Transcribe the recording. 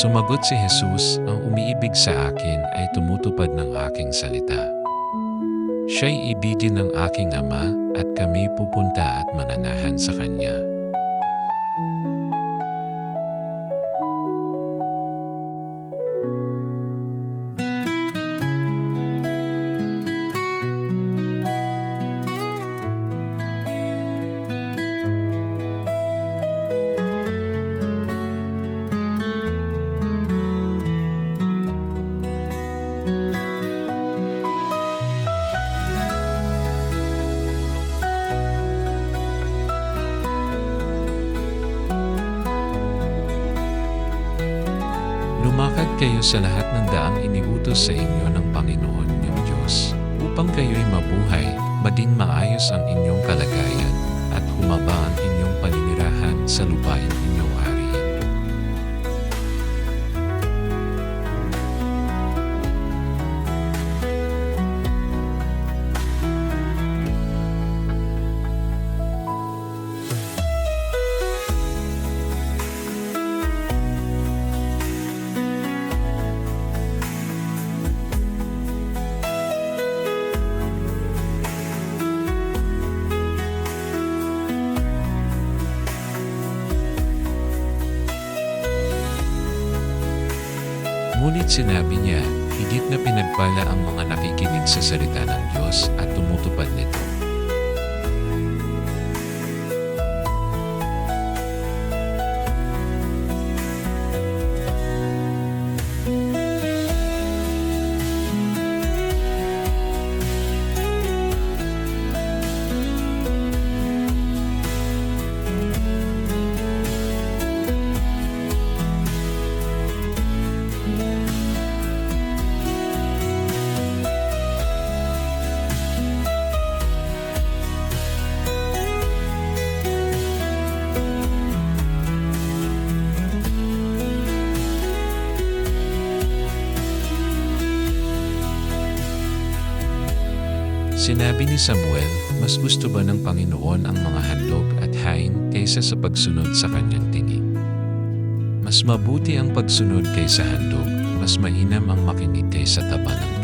Sumagot si Jesus, ang umiibig sa akin ay tumutupad ng aking salita. Siya'y ibigin ng aking ama at kami pupunta at mananahan sa kanya. Lumakad kayo sa lahat ng daang iniutos sa inyo ng Panginoon niyong Diyos, upang kayo'y mabuhay, Ngunit sinabi niya, higit na pinagpala ang mga nakikinig sa salita ng Diyos at tumutupad Sinabi ni Samuel, mas gusto ba ng Panginoon ang mga handog at hain kaysa sa pagsunod sa kanyang tinig? Mas mabuti ang pagsunod kaysa handog, mas mainam ang makinig kaysa taba ng